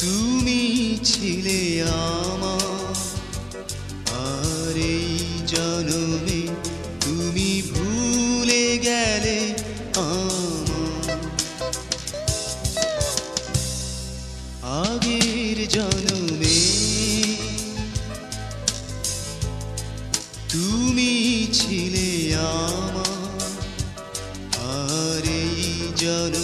তুমি ছিলে আমার। এই জন্মে তুমি ভুলে গেলে আগের জন্মে তুমি ছিলে আমার। আর এই জন্মে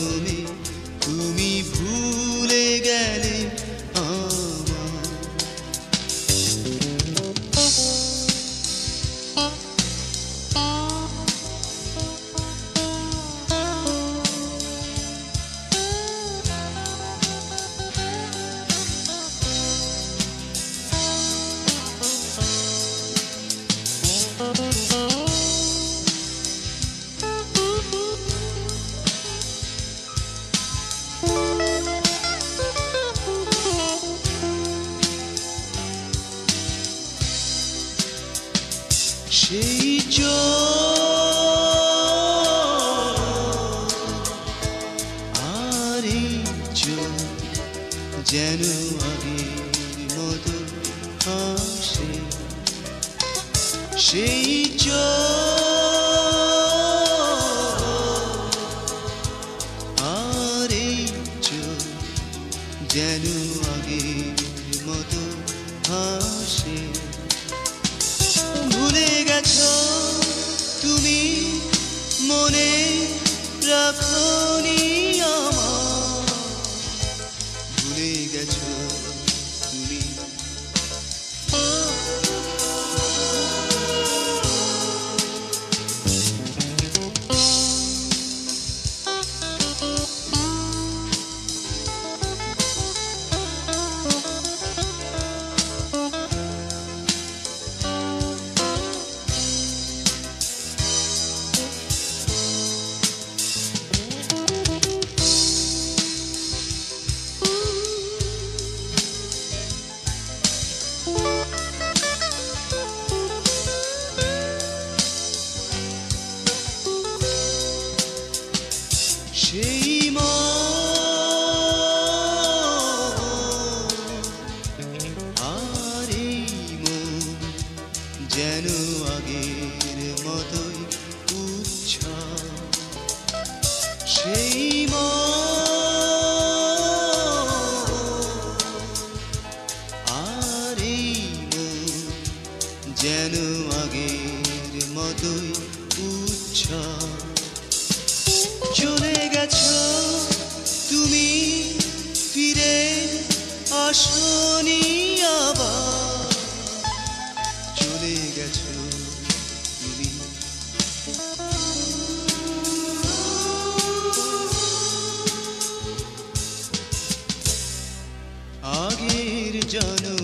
সেই আর যেন আগের মতো হাসে। সেই আর যেন আগের মতো হাসে। চলে গেছ। তুমি ফিরে আসনি আবার। চলে গেছ তুমি। আগের জানো